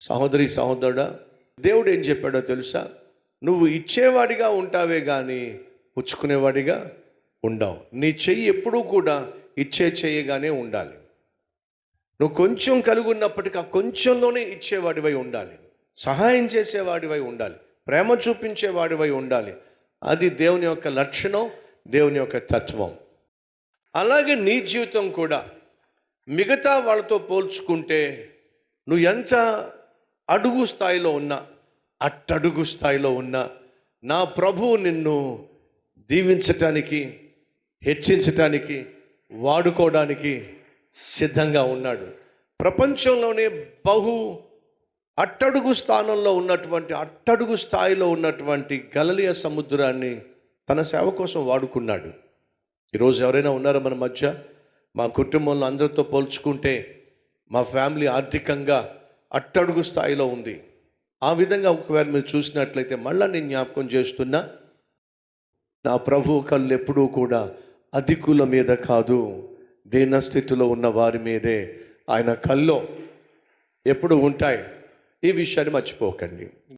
సహోదరి సహోదరుడా దేవుడు ఏం చెప్పాడో తెలుసా? నువ్వు ఇచ్చేవాడిగా ఉంటావే కానీ పుచ్చుకునేవాడిగా ఉండవు. నీ చెయ్యి ఎప్పుడూ కూడా ఇచ్చే చెయ్యగానే ఉండాలి. నువ్వు కొంచెం కలిగి ఉన్నప్పటికీ ఆ కొంచెంలోనే ఇచ్చేవాడివై ఉండాలి. సహాయం చేసేవాడివై ఉండాలి. ప్రేమ చూపించేవాడివై ఉండాలి. అది దేవుని యొక్క లక్షణం దేవుని యొక్క తత్వం. అలాగే నీ జీవితం కూడా మిగతా వాళ్ళతో పోల్చుకుంటే నువ్వు ఎంత అడుగు స్థాయిలో ఉన్నా అట్టడుగు స్థాయిలో ఉన్నా నా ప్రభువు నిన్ను దీవించటానికి హెచ్చించటానికి వాడుకోవడానికి సిద్ధంగా ఉన్నాడు. ప్రపంచంలోనే బహు అట్టడుగు స్థానంలో ఉన్నటువంటి అట్టడుగు స్థాయిలో ఉన్నటువంటి గలలియ సముద్రాన్ని తన సేవ కోసం వాడుకున్నాడు. ఈరోజు ఎవరైనా ఉన్నారో మన మధ్య? మా కుటుంబంలో అందరితో పోల్చుకుంటే మా ఫ్యామిలీ ఆర్థికంగా అట్టడుగు స్థాయిలో ఉంది. ఆ విధంగా ఒకవేళ మీరు చూసినట్లయితే మళ్ళీ నేను జ్ఞాపకం చేస్తున్నా నా ప్రభు కళ్ళు ఎప్పుడూ కూడా అధికుల మీద కాదు దీనస్థితిలో ఉన్న వారి మీదే ఆయన కల్లో ఎప్పుడు ఉంటాయి. ఈ విషయాన్ని మర్చిపోకండి.